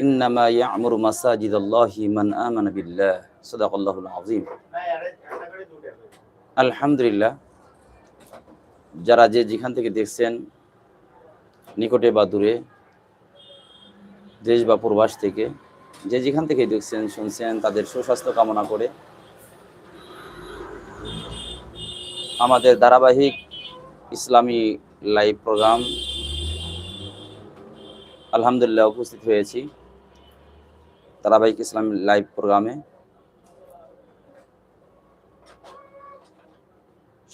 ইন্নামা ইয়ামুরু মাসাজিদাল্লাহি মান আমানা বিল্লাহ। সাদাকাল্লাহুল আযীম। আলহামদুলিল্লাহ, যারা যে যেখান থেকে দেখছেন, নিকটে বা দূরে, দেশ বা প্রবাস থেকে, যে যেখান থেকে দেখছেন, শুনছেন, তাদের সুস্বাস্থ্য কামনা করে আমাদের ধারাবাহিক ইসলামী লাইভ প্রোগ্রাম আলহামদুলিল্লাহ উপস্থিত হয়েছি। ধারাবাহিক ইসলাম লাইভ প্রোগ্রামে।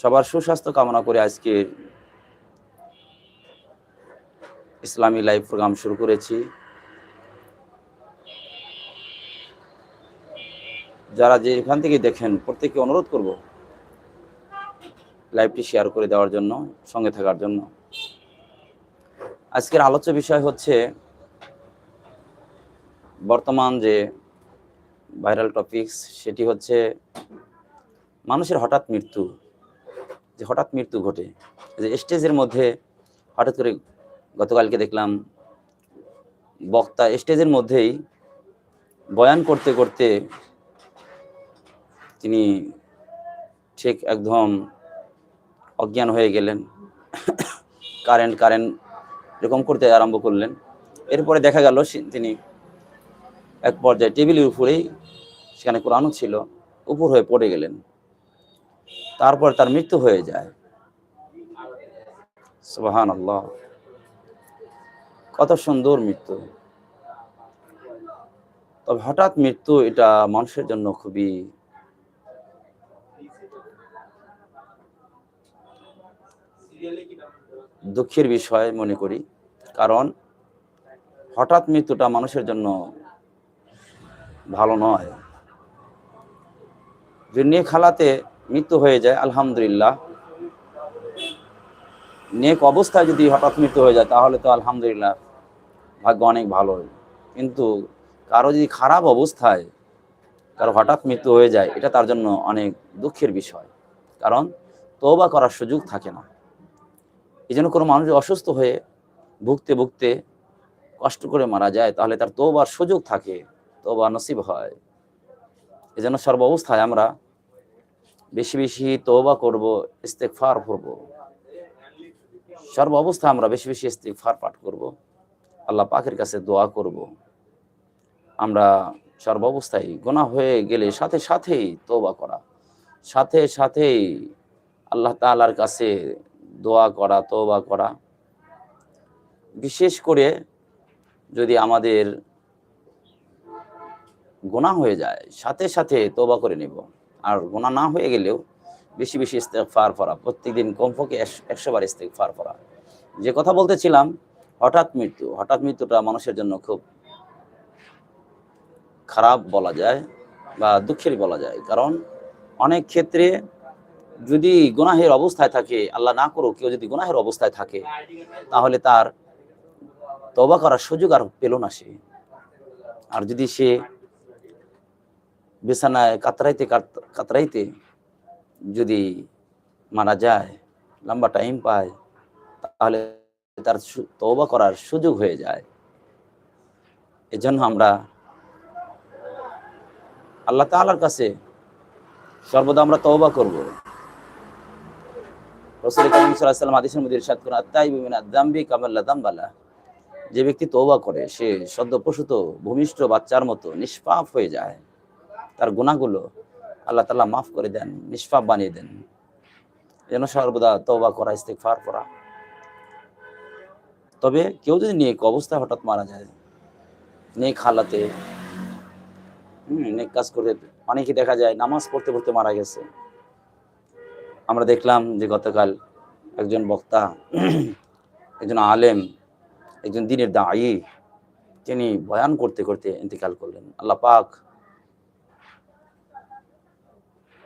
সবার সুস্বাস্থ্য কামনা করে আজকে ইসলামী লাইভ প্রোগ্রাম শুরু করেছি। যারা যে এখান থেকে দেখেন, প্রত্যেককে অনুরোধ করব লাইভটি শেয়ার করে দেওয়ার জন্য, সঙ্গে থাকার জন্য। আজকের আলোচ্য বিষয় হচ্ছে বর্তমান যে ভাইরাল টপিকস, সেটি হচ্ছে মানুষের হঠাৎ মৃত্যু। যে হঠাৎ মৃত্যু ঘটে, যে স্টেজের মধ্যে হঠাৎ করে গতকালকে দেখলাম বক্তা স্টেজের মধ্যেই বয়ান করতে করতে তিনি ঠিক একদম অজ্ঞান হয়ে গেলেন। কারেন্ট কারেন্ট এরকম করতে আরম্ভ করলেন। এরপরে দেখা গেল তিনি এক পর্যায়ে টেবিলের উপরেই সেখানে কোরআনও ছিল উপর হয়ে পড়ে গেলেন। তারপর তার মৃত্যু হয়ে যায়। সুবাহান আল্লাহ কত সুন্দর মৃত্যু। তবে হঠাৎ মৃত্যু এটা মানুষের জন্য খুবই দুঃখের বিষয় মনে করি। কারণ হঠাৎ মৃত্যুটা মানুষের জন্য ভালো নয়। যে নেক হালাতে মৃত্যু হয়ে যায়, আলহামদুলিল্লাহ। নেক অবস্থায় যদি হঠাৎ মৃত্যু হয়ে যায়, তাহলে তো আলহামদুলিল্লাহ ভাগ্য অনেক ভালো। কিন্তু কারও যদি খারাপ অবস্থায় কারও হঠাৎ মৃত্যু হয়ে যায়, এটা তার জন্য অনেক দুঃখের বিষয়। কারণ তওবা করার সুযোগ থাকে না। এই জন্য কোনো মানুষ অসুস্থ হয়ে ভুগতে ভুগতে কষ্ট করে মারা যায়, তাহলে তার তোবার সুযোগ থাকে। তওবা নসিব হয়। এই জন্য সর্ব অবস্থায় আমরা বেশি বেশি তওবা করব, ইস্তেগফার করব। সর্ব অবস্থায় আমরা বেশি বেশি ইস্তেগফার পাঠ করব। আল্লাহ পাকের কাছে দোয়া করব। আমরা সর্ব অবস্থায় গোনা হয়ে গেলে সাথে সাথেই তওবা করা, সাথে সাথেই আল্লাহ তালার কাছে দোয়া করা, তওবা করা। বিশেষ করে যদি আমাদের গোনা হয়ে যায়, সাথে সাথে তওবা করে নেব। আর গোনা না হয়ে গেলেও বেশি বেশি ইস্তেগফার করা প্রত্যেকদিন কমপক্ষে একশো বার ইস্তেগফার করা যে কথা বলতেছিলাম, হঠাৎ মৃত্যু, হঠাৎ মৃত্যুটা মানুষের জন্য খুব খারাপ বলা যায় বা দুঃখের বলা যায়। কারণ অনেক ক্ষেত্রে যদি গুনাহের অবস্থায় থাকে, আল্লাহ না করুক, কেউ যদি গুনাহের অবস্থায় থাকে, তাহলে তার তবা করার সুযোগ আর পেল না সে। আর যদি সে বিছানায় কাতরাইতে কাতরাইতে যদি মারা যায়, লম্বা টাইম পায়, তাহলে তার তওবা করার সুযোগ হয়ে যায়। এজন্য আমরা আল্লাহ তাআলার কাছে সর্বদা আমরা তওবা করব। যামবালা যে ব্যক্তি তওবা করে, সে সদ্য প্রসূত ভূমিষ্ঠ বাচ্চার মতো নিষ্পাপ হয়ে যায়। তার গুণাগুলো আল্লাহ তাআলা মাফ করে দেন, নিষ্পাপ বানিয়ে দেন। যেন সর্বদা তওবা করা, ইস্তেগফার করা তবে কেউ যদি নেক অবস্থায় হঠাৎ মারা যায়, নেক হালাতে নেক কাজ করে অনেকে দেখা যায় নামাজ পড়তে পড়তে মারা গেছে। আমরা দেখলাম যে গতকাল একজন বক্তা, একজন আলেম, একজন দিনের দায়ী, তিনি বয়ান করতে করতে ইন্তেকাল করলেন। আল্লাহ পাক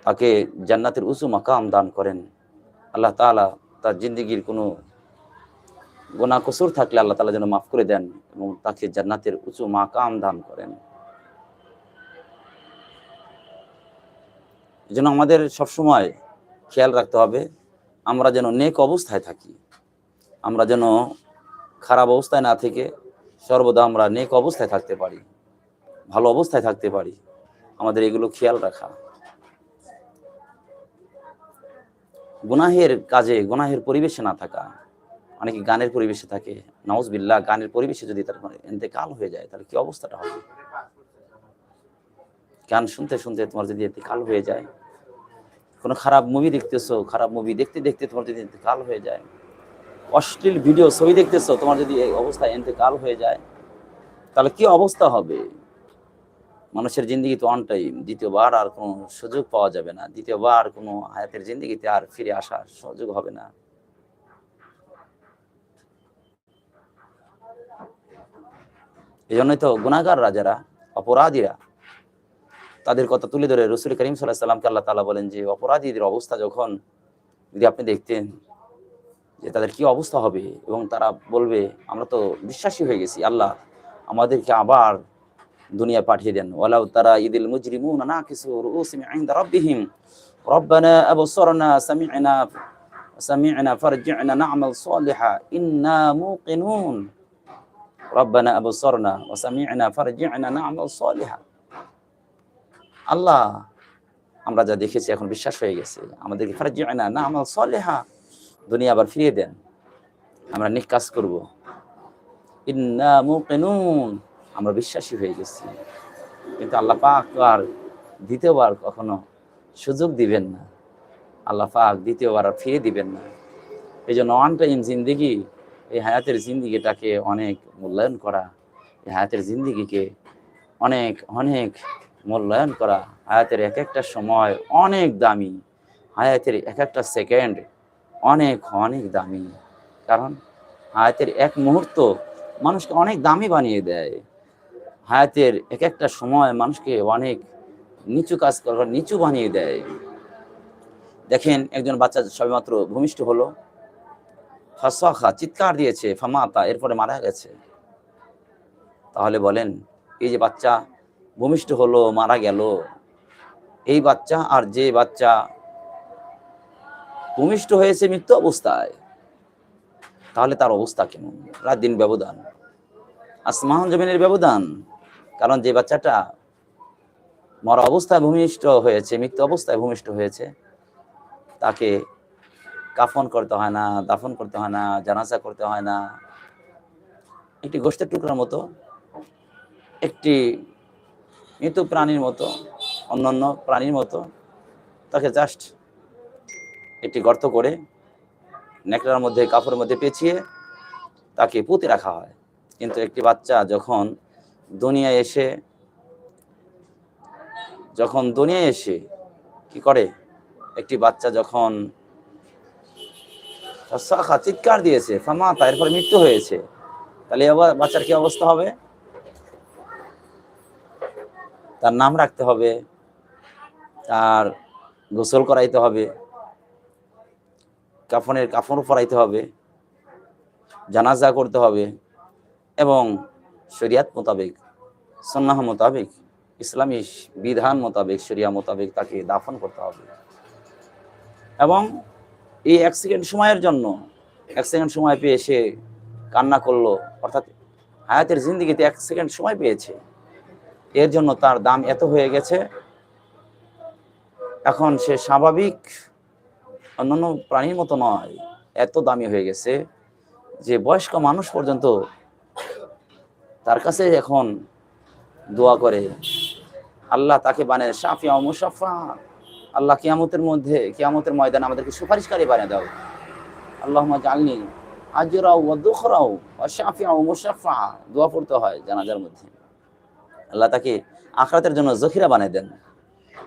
তাকে জান্নাতের উঁচু মাকাম দান করেন। আল্লাহ তাআলা তার জিন্দগির কোনো গোনা কসুর থাকলে আল্লাহ তালা যেন মাফ করে দেন এবং তাকে জান্নাতের উঁচু মাকাম দান করেন। যেন আমাদের সবসময় খেয়াল রাখতে হবে, আমরা যেন নেক অবস্থায় থাকি। আমরা যেন খারাপ অবস্থায় না থেকে সর্বদা আমরা নেক অবস্থায় থাকতে পারি, ভালো অবস্থায় থাকতে পারি। আমাদের এগুলো খেয়াল রাখা। গুনাহের কাজে, গুনাহের পরিবেশে না থাকা। অনেকে গানের পরিবেশে থাকে। নওয়াজবিল্লাহ গানের পরিবেশে যদি তার এতেকাল হয়ে যায়, তাহলে কি অবস্থাটা হবে? গান শুনতে শুনতে তোমার যদি এতেকাল হয়ে যায়, কোনো খারাপ মুভি দেখতেছো, খারাপ মুভি দেখতে দেখতে তোমার যদি এতেকাল হয়ে যায়, অশ্লীল ভিডিও ছবি দেখতেছো, তোমার যদি এই অবস্থায় এতেকাল হয়ে যায়, তাহলে কি অবস্থা হবে? মানুষের জিন্দগি তো টাইম দ্বিতীয়বার আর কোনো সুযোগ পাওয়া যাবে না। দ্বিতীয়বার কোনো হায়াতের জিন্দগিতে আর ফিরে আসার সুযোগ হবে না। এই জন্যই তো গুণাগাররা যারা অপরাধীরা তাদের কথা তুলে ধরে রসুল করিম সাল্লাহ সাল্লামকে আল্লাহ তালা বলেন যে, অপরাধীদের অবস্থা যখন যদি আপনি দেখতেন যে তাদের কি অবস্থা হবে এবং তারা বলবে, আমরা তো বিশ্বাসী হয়ে গেছি, আল্লাহ আমাদেরকে আবার দুনিয়া পাঠিয়ে দেন। ওয়ালাউ তারা ঈদুল মুজরিমুন না কিছু রুসিম ইনদা রাব্বিহিম। রব্বানা আবসারনা সামি'না সামি'না ফারজি'না না'মাল সালিহা, ইন্না মুকিনুন। রব্বানা আবসারনা ওয়া সামি'না ফারজি'না না'মাল সালিহা। আল্লাহ, আমরা যা দেখেছি এখন বিশ্বাস হয়ে গেছে। আমাদেরকে ফারজি'না না'মাল সালিহা দুনিয়া আবার ফিরিয়ে দেন। আমরা নেক কাজ করব। ইন্না মুকিনুন। আমরা বিশ্বাসী হয়ে গেছি। কিন্তু আল্লাহ পাক আর দ্বিতীয়বার কখনো সুযোগ দিবেন না। আল্লাহ পাক দ্বিতীয়বার আর ফিরে দিবেন না। এই জন্য ওয়ান টাইম জিন্দিগি, এই হায়াতের জিন্দিগিটাকে অনেক মূল্যায়ন করা, এই হায়াতের জিন্দিগিকে অনেক অনেক মূল্যায়ন করা, হায়াতের এক একটা সময় অনেক দামি, হায়াতের এক একটা সেকেন্ড অনেক অনেক দামি। কারণ হায়াতের এক মুহূর্ত মানুষকে অনেক দামি বানিয়ে দেয়। হায়াতের এক একটা সময় মানুষকে অনেক নিচু কাজ করার, নিচু বানিয়ে দেয়। দেখেন, একজন বাচ্চা সবেমাত্র ভূমিষ্ঠ হলো। ফাসখা, চিৎকার দিয়েছে, ফামাতা, এরপরে মারা গেছে। তাহলে বলেন, এই যে বাচ্চা ভূমিষ্ঠ হলো, মারা গেল, এই বাচ্চা আর যে বাচ্চা ভূমিষ্ঠ হয়েছে মৃত্যু অবস্থায়, তাহলে তার অবস্থা কেমন? রাত দিন ব্যবধান। আসমান জমিনের ব্যবধান। কারণ যে বাচ্চাটা মরা অবস্থায় ভূমিষ্ঠ হয়েছে, মৃত্যু অবস্থায় ভূমিষ্ঠ হয়েছে, তাকে কাফন করতে হয় না, দাফন করতে হয় না, জানাজা করতে হয় না। একটি গোষ্ঠের টুকরার মতো, একটি মৃত প্রাণীর মতো, অন্যান্য প্রাণীর মতো, তাকে জাস্ট একটি গর্ত করে নেকড়ার মধ্যে কাপড়ের মধ্যে পেঁচিয়ে তাকে পুঁতে রাখা হয়। কিন্তু একটি বাচ্চা যখন দুনিয়ায় এসে, যখন দুনিয়ায় এসে কি করে? একটি বাচ্চা যখন চিৎকার দিয়েছে ফামাতা এরপরে মৃত্যু হয়েছে, তাহলে বাচ্চার কি অবস্থা হবে? তার নাম রাখতে হবে, তার গোসল করাইতে হবে, কাফনের কাফন পরাইতে হবে, জানাজা করতে হবে এবং শরিয়াত মোতাবেক সন্ন্যাহ মোতাবেক, ইসলামী বিধান মোতাবেক, শরিয়া মোতাবেক তাকে দাফন করতে হবে। এবং এই এক সেকেন্ড সময়ের জন্য এক সেকেন্ড সময় পেয়ে সে কান্না করল, অর্থাৎ হায়াতের জিন্দিগিতে এক সেকেন্ড সময় পেয়েছে। এর জন্য তার দাম এত হয়ে গেছে। এখন সে স্বাভাবিক, অন্যান্য প্রাণীর মতো নয়, এত দামি হয়ে গেছে যে বয়স্ক মানুষ পর্যন্ত তার কাছে এখন দোয়া করে। আল্লাহ তাকে বানিয়ে সাফিয়া মুসাফা আল্লাহ কিয়ামতের মধ্যে, কিয়ামতের ময়দান আমাদেরকে সুপারিশকারী বানিয়ে দাও। আল্লাহ জাননি আজরাও ও দুখরাও ও সাফিয়া ও মুসাফা দোয়া পড়তে হয় জানাজার মধ্যে। আল্লাহ তাকে আখরাতের জন্য জখিরা বানিয়ে দেন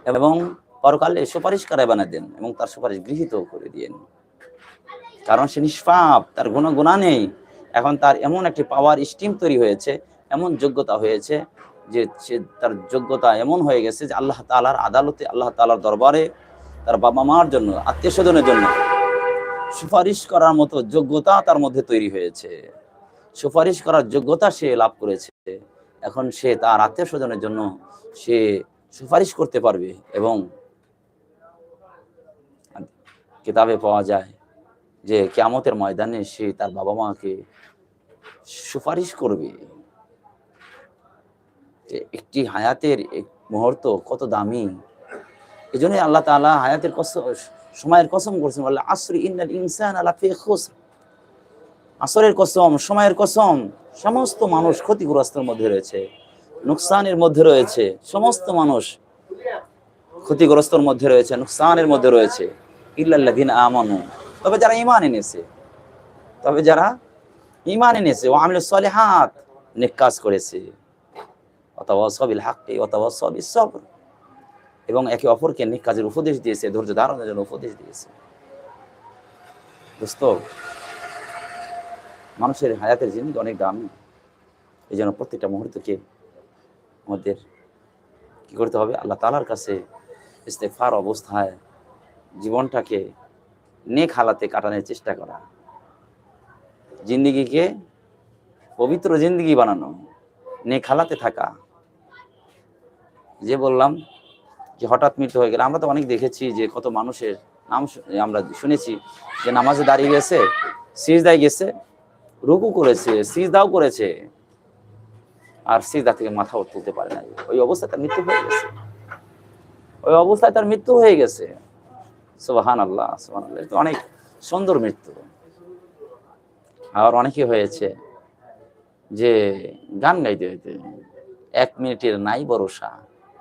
এবং পরকালে সুপারিশকারী বানিয়ে দেন এবং তার সুপারিশ গৃহীত করে দিয়েন কারণ সে নিষ্পাপ, তার গুণ গুণা নেই। এখন তার এমন একটি পাওয়ার স্টিম তৈরি হয়েছে, এমন যোগ্যতা হয়েছে যে সে তার যোগ্যতা এমন হয়ে গেছে যে আল্লাহ তালার আদালতে, আল্লাহ তালার দরবারে তার বাবা মার জন্য আত্মীয় স্বজনের জন্য সুপারিশ করার মতো যোগ্যতা তার মধ্যে তৈরি হয়েছে। সুপারিশ করার যোগ্যতা সে লাভ করেছে। এখন সে তার আত্মীয় স্বজনের জন্য সে সুপারিশ করতে পারবে এবং কিতাবে পাওয়া যায় যে কেয়ামতের ময়দানে সে তার বাবা মাকে সুপারিশ করবে। একটি হায়াতের মুহূর্ত, কত দামি। এই জন্যই আল্লাহ তাআলা হায়াতের কসম, সময়ের কসম করছেন, বলে, আসরি ইন্নাল ইনসান আলা ফি খুসর। আসরের কসম, সময়ের কসম, সমস্ত মানুষ ক্ষতিগ্রস্তের মধ্যে রয়েছে, নুকসানের মধ্যে রয়েছে, সমস্ত মানুষ ক্ষতিগ্রস্তর মধ্যে রয়েছে, নুকসানের মধ্যে রয়েছে। ইল্লাল্লাযিনা আমানু। তবে যারা ঈমান এনেছে, তবে যারা ঈমান এনেছে ও আমিলুস সলিহাত, নেক কাজ করেছে। হাক্কি এবং একে অপরকে নেক কাজের উপদেশ দিয়েছে, ধৈর্য ধারণের জন্য উপদেশ দিয়েছে। দোস্ত, মানুষের হায়াতের জিনিস অনেক দামি। এই জন্য প্রত্যেকটা মুহূর্তকে আমাদের কি করতে হবে? আল্লাহ তালার কাছে ইস্তেফার অবস্থায় জীবনটাকে নেক হালাতে কাটানোর চেষ্টা করা। জিন্দিগিকে পবিত্র জিন্দিগি বানানো, নেক হালাতে থাকা। যে বললাম যে হঠাৎ মৃত্যু হয়ে গেলে, আমরা তো অনেক দেখেছি যে কত মানুষের নাম আমরা শুনেছি যে নামাজে দাঁড়িয়ে গেছে, সিজদায় গেছে, রুকু করেছে, সিজদাও করেছে, আর সিজদা থেকে মাথা তুলতে পারে না ওই অবস্থায় তার মৃত্যু হয়ে গেছে। ওই অবস্থায় তার মৃত্যু হয়ে গেছে। সুবাহান আল্লাহ সুবাহান আল্লাহ অনেক সুন্দর মৃত্যু। আর অনেকে হয়েছে যে গান গাইতে হইতে এক মিনিটের নাই ভরসা।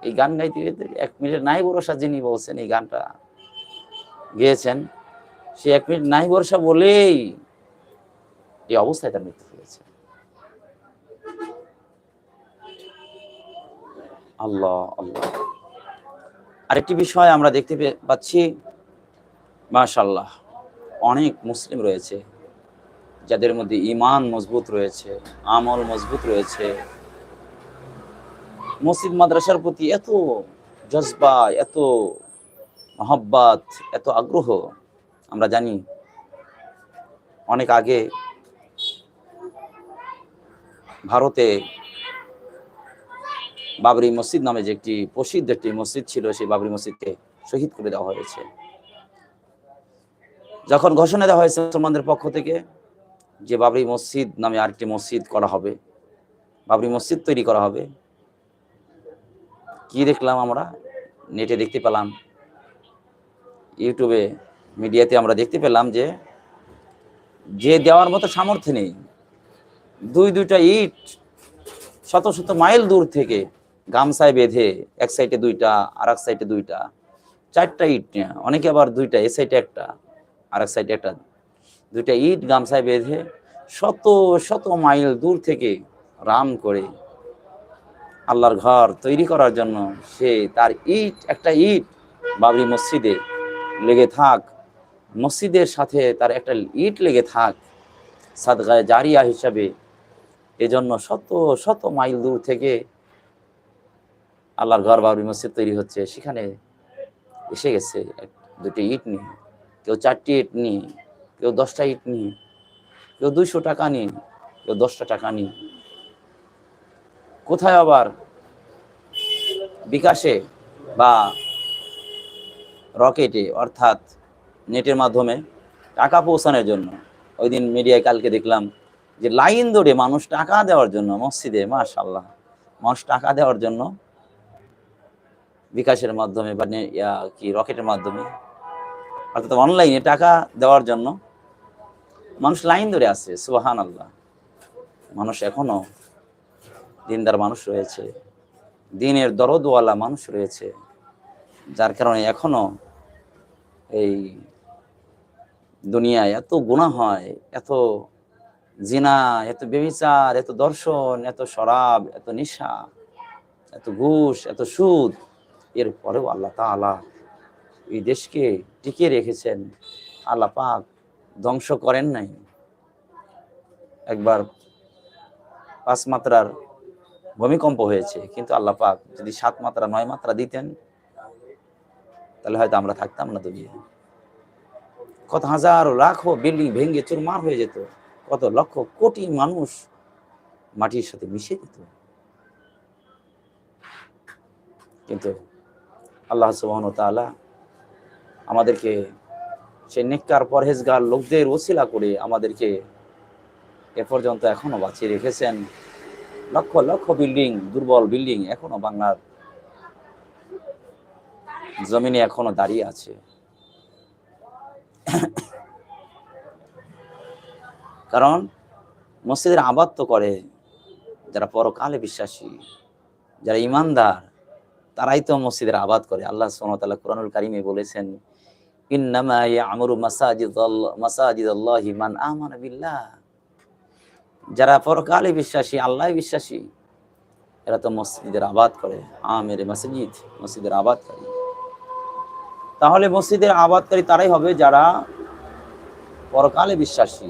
এই গান গাইতে গাইতে এক মিনিট নাই ভরসা যিনি বলছেন এই গানটা গেয়েছেন, সে এক মিনিট নাই ভরসা বলেই এই অবস্থায় তার মৃত্যু হয়েছে। আল্লাহ আল্লাহ। আরেকটি বিষয় আমরা দেখতে পাচ্ছি মাশাল্লাহ অনেক মুসলিম রয়েছে যাদের মধ্যে ইমান মজবুত রয়েছে, আমল মজবুত রয়েছে। মসজিদ মাদ্রাসার প্রতি এত জজবা, এত মহব্বত, এত আগ্রহ, আমরা জানি অনেক আগে ভারতে বাবরি মসজিদ নামে যে একটি প্রসিদ্ধ একটি মসজিদ ছিল, সেই বাবরি মসজিদকে শহীদ করে দেওয়া হয়েছে। যখন ঘোষণা দেওয়া হয়েছে মুসলমানদের পক্ষ থেকে যে বাবরি মসজিদ নামে আরেকটি মসজিদ করা হবে, বাবরি মসজিদ তৈরি করা হবে কি দেখলাম আমরা? নেটে দেখতে পেলাম। ইউটিউবে, মিডিয়াতে আমরা দেখতে পেলাম যে যে দেওয়ার মতো সামর্থ্য নেই। দুই দুইটা ইট শত শত মাইল দূর থেকে গামছায় বেঁধে এক সাইডে দুইটা, আর এক সাইডে দুইটা, চারটা ইট অনেকে আবার দুইটা, এ সাইডে একটা, আর এক সাইডে একটা, দুইটা ইট গামছায় বেঁধে শত শত মাইল দূর থেকে রাম করে আল্লাহর ঘর তৈরি করার জন্য সে তার ইট, একটা ইট বাবরি মসজিদে লেগে থাক, মসজিদের সাথে তার একটা ইট লেগে থাক, সাদগায় জারিয়া হিসাবে। এজন্য শত শত মাইল দূর থেকে আল্লাহর ঘর বাবরি মসজিদ তৈরি হচ্ছে। সেখানে এসে গেছে দুটি ইট নিয়ে। কেউ চারটি ইট নিয়ে, কেউ দশটা ইট নিয়ে, কেউ দুইশো টাকা নিয়ে, কেউ দশটা টাকা নিয়ে। কোথায় আবার বিকাশে বা রকেটে, অর্থাৎ নেটের মাধ্যমে টাকা পৌঁছানোর জন্য? ওই দিন মিডিয়ায় কালকে দেখলাম যে লাইন ধরে মানুষ টাকা দেওয়ার জন্য, মসজিদে মাশাল্লাহ মানুষ টাকা দেওয়ার জন্য বিকাশের মাধ্যমে বা কি, রকেটের মাধ্যমে, অর্থাৎ অনলাইনে টাকা দেওয়ার জন্য মানুষ লাইন ধরে আছে সুবাহান আল্লাহ মানুষ এখনও দিনদার মানুষ রয়েছে। দিনের দরদওয়ালা মানুষ রয়েছে। যার কারণে এখনও এই দুনিয়ায় এত গুণা হয়, এত জিনা, এত বেবিচার, এত দর্শন, এত শরাব, এত নেশা, এত ঘুষ, এত সুদ। এর পরেও আল্লাহ তাআলা এই দেশকে টিকিয়ে রেখেছেন। আল্লাহ পাক ধ্বংস করেন নাই। একবার পাঁচ মাত্রার ভূমিকম্প হয়েছে, কিন্তু আল্লাহ পাক যদি সাত মাত্রা, নয় মাত্রা দিতেন, তাহলে হয়তো আমরা থাকতাম না দুনিয়ায় কত হাজার লাখো বিল্ডিং ভেঙে চুরমার হয়ে যেত, কত লক্ষ কোটি মানুষ মাটির সাথে মিশে যেত। কিন্তু আল্লাহ সুবহান তাআলা আমাদেরকে সেই নেককার পরহেজগার লোকদের ওসিলা করে আমাদেরকে এ পর্যন্ত এখনও বাঁচিয়ে রেখেছেন। লক্ষ লক্ষ বিল্ডিং, দুর্বল বিল্ডিং এখনও বাংলার জমিনে এখনও দাঁড়িয়ে আছে। কারণ মসজিদের আবাদ তো করে যারা পরকালে বিশ্বাসী, যারা ইমানদার, তারাই তো মসজিদের আবাদ করে। আল্লাহ সোনতাল্লাহ কোরআনুল কারিমে বলেছেন, ইন্নামা ইয়ামুরু মাসাজিদ মাসাজিদ আল্লাহি মান আমানা বিল্লাহ। যারা পরকালে বিশ্বাসী আল্লাহ বিশ্বাসী, এরা তো মসজিদের আবাদ করে। আমের মসজিদ, মসজিদের আবাদকারী। তাহলে মসজিদের আবাদকারী তারাই হবে যারা পরকালে বিশ্বাসী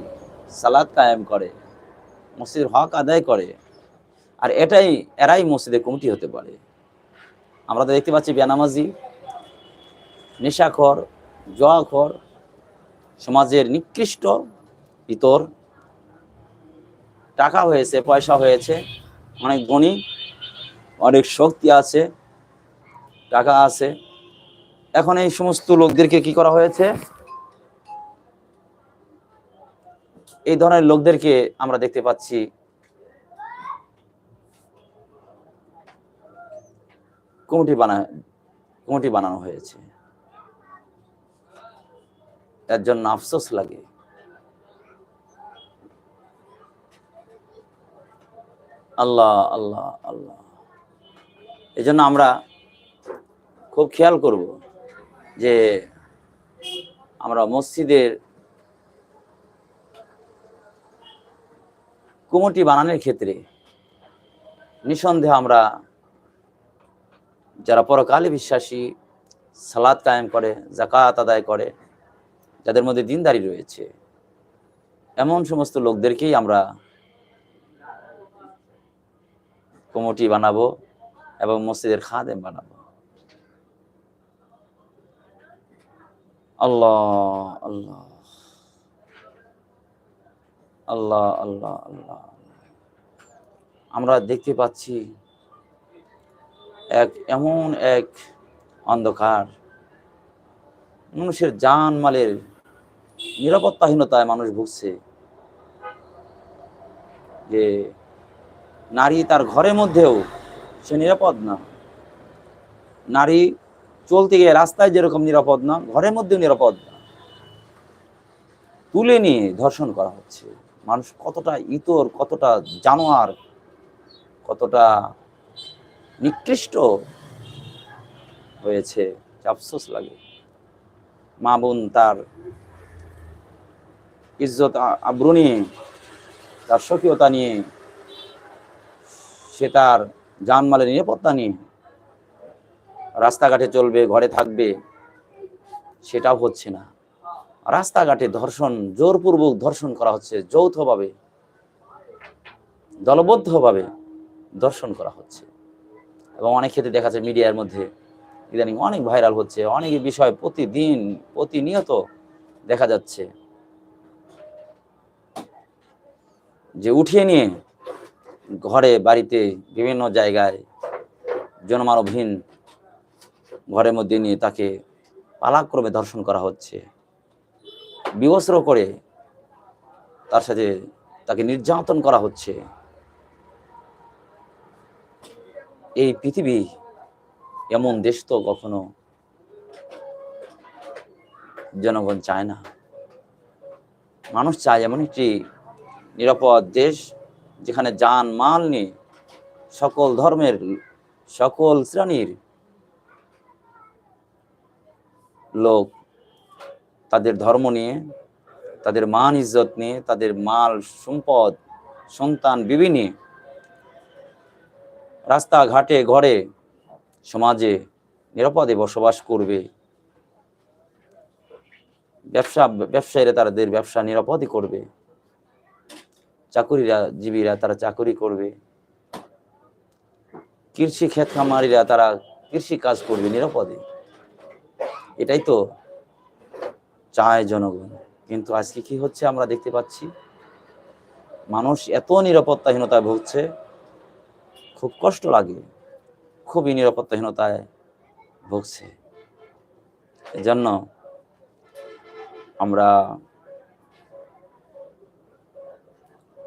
সালাদ কায়েম করে, মসজিদের হক আদায় করে। আর এটাই, এরাই মসজিদের কমিটি হতে পারে। আমরা তো দেখতে পাচ্ছি বেনামাজি, নেশাখর, জোয়াখর, সমাজের নিকৃষ্ট ইতর টাকা হয়েছে, পয়সা হয়েছে, অনেক ধনী, অনেক শক্তি আছে, টাকা আছে। এখন এই সমস্ত লোকদেরকে কি করা হয়েছে? এই ধরনের লোকদেরকে আমরা দেখতে পাচ্ছি। কমিটি বানা, কমিটি বানানো হয়েছে। এর জন্য আফসোস লাগে। আল্লাহ আল্লাহ আল্লাহ। এই জন্য আমরা খুব খেয়াল করব যে আমরা মসজিদের কমিটি বানানোর ক্ষেত্রে নিঃসন্দেহে আমরা যারা পরকালে বিশ্বাসী সালাদ কায়েম করে জাকাত আদায় করে, যাদের মধ্যে দিনদারি রয়েছে, এমন সমস্ত লোকদেরকেই আমরা কমিটি বানাবো এবং মসজিদের খাদেম বানাবো। আল্লাহ আল্লাহ আল্লাহ আল্লাহ আল্লাহ। আমরা দেখতে পাচ্ছি এক, এমন এক অন্ধকার। মানুষের জান মালের নিরাপত্তাহীনতায় মানুষ ভুগছে যে নারী তার ঘরের মধ্যেও সে নিরাপদ না। নারী চলতে গিয়ে রাস্তায় যেরকম নিরাপদ না, ঘরের মধ্যেও নিরাপদ না। তুলে নিয়ে ধর্ষণ করা হচ্ছে। মানুষ কতটা ইতর, কতটা জানোয়ার, কতটা নিকৃষ্ট হয়েছে আফসোস লাগে। মা বোন তার ইজ্জত আব্রু নিয়ে, তার স্বকীয়তা নিয়ে সে তার জানমালের নিরাপত্তা নিয়ে রাস্তাঘাটে চলবে, ঘরে থাকবে, সেটাও হচ্ছে না। রাস্তাঘাটে ধর্ষণ, জোরপূর্বক ধর্ষণ করা হচ্ছে, যৌথভাবে, দলবদ্ধভাবে ধর্ষণ করা হচ্ছে। এবং অনেক ক্ষেত্রে দেখা যায় মিডিয়ার মধ্যে ইদানিং অনেক ভাইরাল হচ্ছে, অনেক বিষয় প্রতিদিন, প্রতিনিয়ত দেখা যাচ্ছে যে উঠিয়ে নিয়ে ঘরে, বাড়িতে, বিভিন্ন জায়গায় জনমানবহীন ঘরের মধ্যে নিয়ে তাকে পালাক্রমে ধর্ষণ করা হচ্ছে। বিবস্ত্র করে তার সাথে তাকে নির্যাতন করা হচ্ছে। এই পৃথিবী এমন দেশ তো কখনো জনগণ চায় না। মানুষ চায় এমন একটি নিরাপদ দেশ যেখানে যান মাল নিয়ে সকল ধর্মের, সকল শ্রেণির লোক তাদের ধর্ম নিয়ে, তাদের মান ইজ্জত নিয়ে, তাদের মাল, সম্পদ, সন্তান, বিবি নিয়ে রাস্তাঘাটে, ঘরে, সমাজে নিরাপদে বসবাস করবে। ব্যবসা, ব্যবসায়ীরা তাদের ব্যবসা নিরাপদে করবে। চাকুরিরা জীবীরা তারা চাকুরি করবে। কৃষি ক্ষেত খামারিরা তারা কৃষি কাজ করবে নিরাপদে। এটাই তো চায় জনগণ। কিন্তু আজকে কি হচ্ছে আমরা দেখতে পাচ্ছি? মানুষ এত নিরাপত্তাহীনতায় ভুগছে, খুব কষ্ট লাগে, খুবই নিরাপত্তাহীনতায় ভুগছে। এজন্য আমরা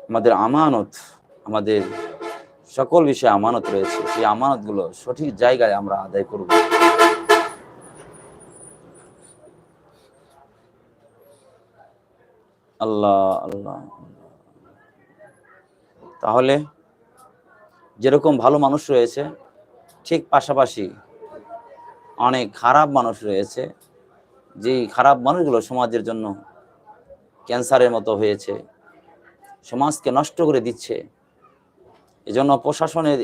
আমাদের আমানত, আমাদের সকল বিষয়ে আমানত রয়েছে। সেই আমানতগুলো সঠিক জায়গায় আমরা আদায় করব। আল্লাহ আল্লাহ তাহলে যেরকম ভালো মানুষ রয়েছে, ঠিক পাশাপাশি অনেক খারাপ মানুষ রয়েছে, যেই খারাপ মানুষগুলো সমাজের জন্য ক্যান্সারের মতো হয়েছে সমাজকে নষ্ট করে দিচ্ছে। এজন্য প্রশাসনের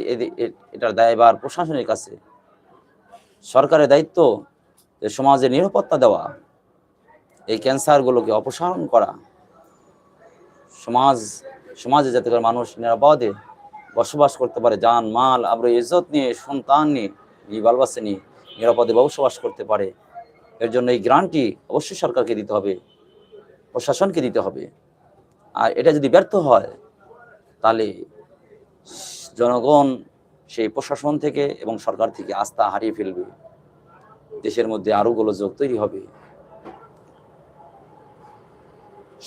এটার দায়ভার প্রশাসনের কাছে সরকারের দায়িত্ব যে সমাজে নিরাপত্তা দেওয়া, এই ক্যান্সারগুলোকে অপসারণ করা। সমাজ, সমাজে যাতে করে মানুষ নিরাপদে বসবাস করতে পারে যান মাল আবার ইজ্জত নিয়ে, সন্তান নিয়ে বালবাসে নিয়ে নিরাপদে বসবাস করতে পারে। এর জন্য এই গ্রান্টটি অবশ্যই সরকারকে দিতে হবে, প্রশাসনকে দিতে হবে। আর এটা যদি ব্যর্থ হয়, তাহলে জনগণ সেই প্রশাসন থেকে এবং সরকার থেকে আস্থা হারিয়ে ফেলবে। দেশের মধ্যে আরও গোলযোগ তৈরি হবে।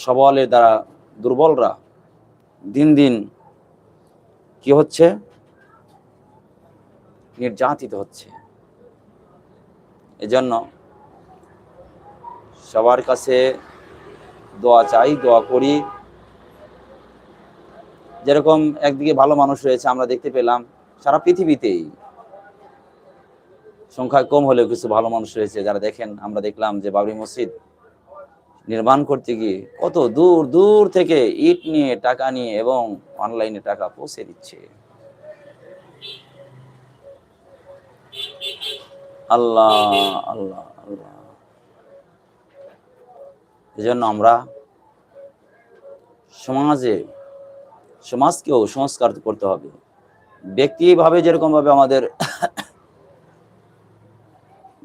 সবলের দ্বারা দুর্বলরা দিন দিন কি হচ্ছে? নির্যাতিত হচ্ছে। এজন্য সবার কাছে দোয়া চাই, দোয়া করি যেরকম একদিকে ভালো মানুষ রয়েছে, আমরা দেখতে পেলাম সারা পৃথিবীতেই সংখ্যা কম হলেও কিছু ভালো মানুষ রয়েছে। যারা দেখেন, আমরা দেখলাম যে বাবরি মসজিদ নির্মাণ করতে গিয়ে কত দূর দূর থেকে ইট নিয়ে, টাকা নিয়ে এবং অনলাইনে টাকা পৌঁছে দিচ্ছে। আল্লাহ আল্লাহ আল্লাহ। এজন্য আমরা সমাজে সমাজকেও সংস্কার করতে হবে। ব্যক্তিভাবে যেরকম ভাবে আমাদের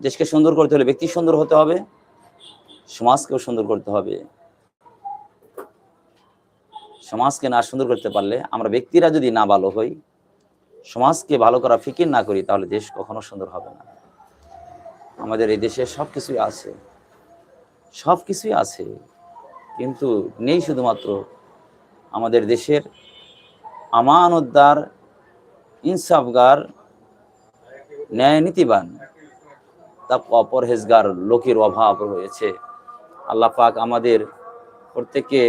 দেশকে সুন্দর করতে হলে ব্যক্তি সুন্দর হতে হবে, সমাজকেও সুন্দর করতে হবে। সমাজকে না সুন্দর করতে পারলে আমরা ব্যক্তিরা যদি না ভালো হই, সমাজকে ভালো করা ফিকির না করি, তাহলে দেশ কখনো সুন্দর হবে না। আমাদের এই দেশে সব কিছুই আছে সব কিছুই আছে, কিন্তু নেই শুধুমাত্র আমাদের দেশের আমানতদার ইনসাফগার ন্যায় নীতিবান তা অপরহেজগার লোকের অভাব রয়েছে। আল্লাহ পাক আমাদের প্রত্যেককে